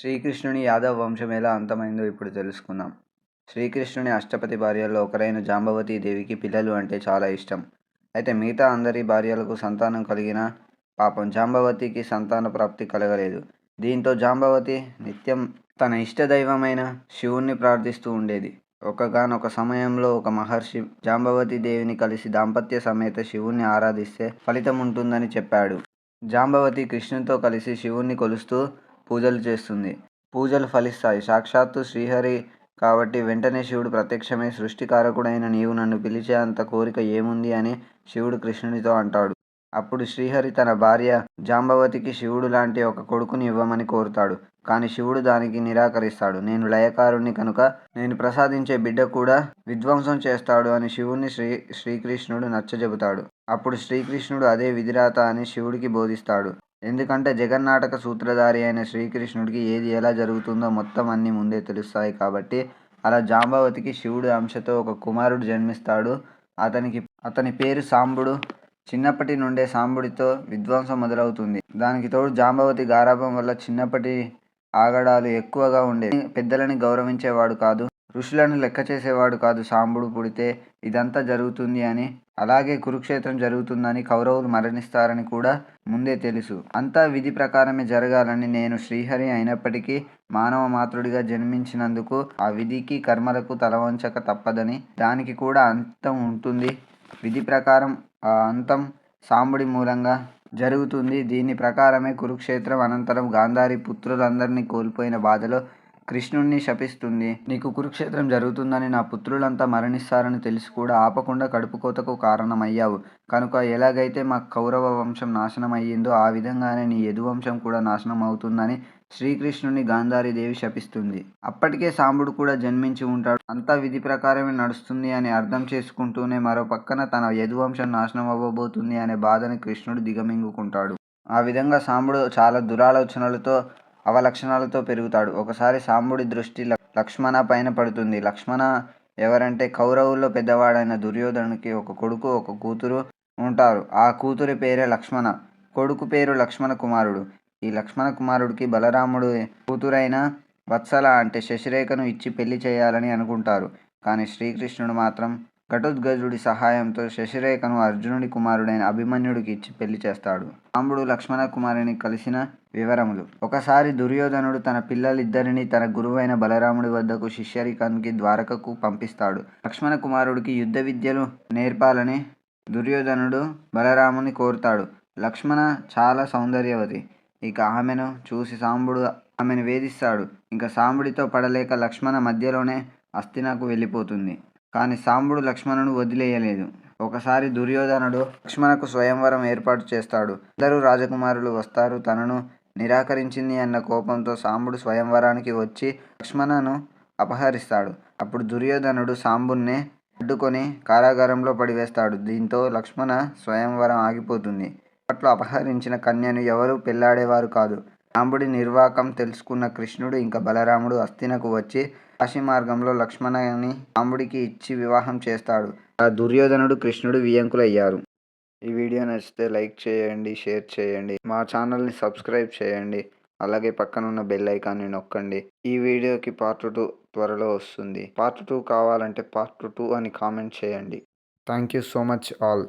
శ్రీకృష్ణుని యాదవ వంశం ఎలా అంతమైందో ఇప్పుడు తెలుసుకుందాం. శ్రీకృష్ణుని అష్టపతి భార్యల్లో ఒకరైన జాంబవతి దేవికి పిల్లలు అంటే చాలా ఇష్టం. అయితే మిగతా అందరి భార్యలకు సంతానం కలిగిన పాపం జాంబవతికి సంతాన ప్రాప్తి కలగలేదు. దీంతో జాంబవతి నిత్యం తన ఇష్టదైవమైన శివుణ్ణి ప్రార్థిస్తూ ఉండేది. ఒకగానొక సమయంలో ఒక మహర్షి జాంబవతి దేవిని కలిసి దాంపత్య సమేత శివుణ్ణి ఆరాధిస్తే ఫలితం ఉంటుందని చెప్పాడు. జాంబవతి కృష్ణునితో కలిసి శివుణ్ణి కొలుస్తూ పూజలు చేస్తుంది. పూజలు ఫలిస్తాయి. సాక్షాత్తు శ్రీహరి కాబట్టి వెంటనే శివుడు ప్రత్యక్షమై సృష్టికారకుడైన నీవు నన్ను పిలిచే అంత కోరిక ఏముంది అని శివుడు కృష్ణునితో అంటాడు. అప్పుడు శ్రీహరి తన భార్య జాంబవతికి శివుడు లాంటి ఒక కొడుకుని ఇవ్వమని కోరుతాడు. కానీ శివుడు దానికి నిరాకరిస్తాడు. నేను లయకారుణ్ణి కనుక నేను ప్రసాదించే బిడ్డ కూడా విధ్వంసం చేస్తాడు అని శివుణ్ణి శ్రీ శ్రీకృష్ణుడు నచ్చజెబుతాడు. అప్పుడు శ్రీకృష్ణుడు అదే విధిరాత అని శివుడికి బోధిస్తాడు. ఎందుకంటే జగన్నాటక సూత్రధారి అయిన శ్రీకృష్ణుడికి ఏది ఎలా జరుగుతుందో మొత్తం అన్నీ ముందే తెలుస్తాయి కాబట్టి అలా జాంబవతికి శివుడు అంశతో ఒక కుమారుడు జన్మిస్తాడు. అతనికి అతని పేరు సాంబుడు. చిన్నప్పటి నుండే సాంబుడితో విధ్వంసం మొదలవుతుంది. దానికి తోడు జాంబవతి గారాభం వల్ల చిన్నప్పటి ఆగడాలు ఎక్కువగా ఉండేవి. పెద్దలని గౌరవించేవాడు కాదు. ఋషులను లెక్క చేసేవాడు కాదు. సాంబుడు పుడితే ఇదంతా జరుగుతుంది అని అలాగే కురుక్షేత్రం జరుగుతుందని కౌరవులు మరణిస్తారని కూడా ముందే తెలుసు. అంతా విధి ప్రకారమే జరగాలని నేను శ్రీహరి అయినప్పటికీ మానవ మాతృడిగా జన్మించినందుకు ఆ విధికి కర్మలకు తలవంచక తప్పదని దానికి కూడా అంతం ఉంటుంది. విధి ప్రకారం ఆ అంతం సాంబుడి మూలంగా జరుగుతుంది. దీని ప్రకారమే కురుక్షేత్రం అనంతరం గాంధారి పుత్రులందరినీ కోల్పోయిన బాధలో కృష్ణుణ్ణి శపిస్తుంది. నీకు కురుక్షేత్రం జరుగుతుందని నా పుత్రులంతా మరణిస్తారని తెలిసి కూడా ఆపకుండా కడుపుకోతకు కారణమయ్యావు. కనుక ఎలాగైతే మా కౌరవ వంశం నాశనం అయ్యిందో ఆ విధంగానే నీ యదువంశం కూడా నాశనం అవుతుందని శ్రీకృష్ణుని గాంధారి దేవి శపిస్తుంది. అప్పటికే సాంబుడు కూడా జన్మించి ఉంటాడు. అంతా విధి ప్రకారమే నడుస్తుంది అని అర్థం చేసుకుంటూనే మరో పక్కన తన యదువంశం నాశనం అవ్వబోతుంది అనే బాధని కృష్ణుడు దిగమింగుకుంటాడు. ఆ విధంగా సాంబుడు చాలా దురాలోచనలతో అవలక్షణాలతో పెరుగుతాడు. ఒకసారి సాంబుడి దృష్టి లక్ష్మణ పైన పడుతుంది. లక్ష్మణ ఎవరంటే కౌరవుల్లో పెద్దవాడైన దుర్యోధనునికి ఒక కొడుకు ఒక కూతురు ఉంటారు. ఆ కూతురి పేరే లక్ష్మణ. కొడుకు పేరు లక్ష్మణ కుమారుడు. ఈ లక్ష్మణ కుమారుడికి బలరాముడు కూతురైన వత్సల అంటే శశిరేఖను ఇచ్చి పెళ్ళి చేయాలని అనుకుంటారు. కానీ శ్రీకృష్ణుడు మాత్రం ఘటోద్గజుడి సహాయంతో శశిరేఖను అర్జునుడి కుమారుడైన అభిమన్యుడికి ఇచ్చి పెళ్ళి చేస్తాడు. రాముడు లక్ష్మణ కుమారుని కలిసిన వివరములు. ఒకసారి దుర్యోధనుడు తన పిల్లలిద్దరిని తన గురువైన బలరాముడి వద్దకు శిష్యరికానికి ద్వారకకు పంపిస్తాడు. లక్ష్మణ కుమారుడికి యుద్ధ విద్యలు నేర్పాలని దుర్యోధనుడు బలరాముని కోరుతాడు. లక్ష్మణ చాలా సౌందర్యవతి. ఇక ఆమెను చూసి సాంబుడు ఆమెను వేధిస్తాడు. ఇంకా సాంబుడితో పడలేక లక్ష్మణ మధ్యలోనే అస్థినకు వెళ్ళిపోతుంది. కానీ సాంబుడు లక్ష్మణును వదిలేయలేదు. ఒకసారి దుర్యోధనుడు లక్ష్మణకు స్వయంవరం ఏర్పాటు చేస్తాడు. అందరూ రాజకుమారులు వస్తారు. తనను నిరాకరించింది అన్న కోపంతో సాంబుడు స్వయంవరానికి వచ్చి లక్ష్మణను అపహరిస్తాడు. అప్పుడు దుర్యోధనుడు సాంబున్నే అడ్డుకొని కారాగారంలో పడివేస్తాడు. దీంతో లక్ష్మణ స్వయంవరం ఆగిపోతుంది. అప్పట్లో అపహరించిన కన్యను ఎవరూ పెళ్ళాడేవారు కాదు. రాముడి నిర్వాకం తెలుసుకున్న కృష్ణుడు ఇంకా బలరాముడు అస్థినకు వచ్చి కాశీ మార్గంలో లక్ష్మణని రాముడికి ఇచ్చి వివాహం చేస్తాడు. ఆ దుర్యోధనుడు కృష్ణుడు వియంకులయ్యారు. ఈ వీడియో నచ్చితే లైక్ చేయండి షేర్ చేయండి మా ఛానల్ని సబ్స్క్రైబ్ చేయండి అలాగే పక్కన ఉన్న బెల్ ఐకాన్ని నొక్కండి. ఈ వీడియోకి పార్ట్ టూ త్వరలో వస్తుంది. పార్ట్ టూ కావాలంటే పార్ట్ టూ అని కామెంట్ చేయండి. Thank you so much all.